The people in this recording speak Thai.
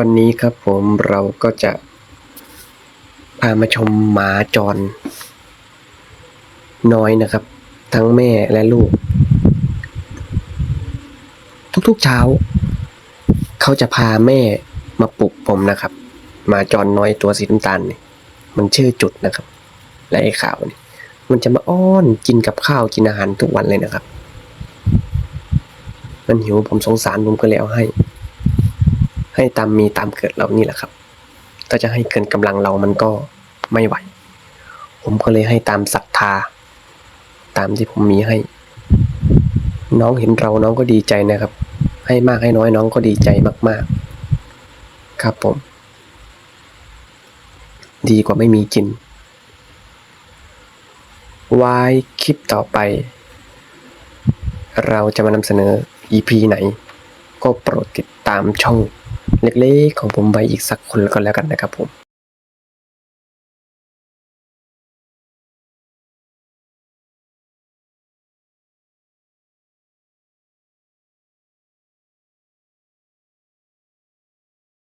วันนี้ครับผมเราก็จะ พามาชมหมาจร น้อยนะครับ ทั้งแม่และลูก ทุกๆเช้า เขาจะพาแม่มาปลุกผมนะครับหมาจรน้อยตัวสีน้ำตาลนี่มันชื่อจุดนะครับ และไอ้ขาวนี่มันจะมาอ้อนกินกับข้าวกินอาหารทุกวันเลยนะครับ มันหิวผมสงสารผมก็เลยเอาให้ ให้ตามมีตามเกิดเรานี่แหละครับ ถ้าจะให้เกินกำลังเรามันก็ไม่ไหว ผมก็เลยให้ตามศรัทธา ตามที่ผมมีให้ น้องเห็นเราน้องก็ดีใจนะครับ ให้มากให้น้อยน้องก็ดีใจมาก ๆ ครับผม ดีกว่าไม่มีกินไว้คลิปต่อไป เราจะมานำเสนอ EP ไหน ก็โปรดติดตามช่อง เล็กๆของผมไปอีกสักคนก็แล้วกันนะครับผม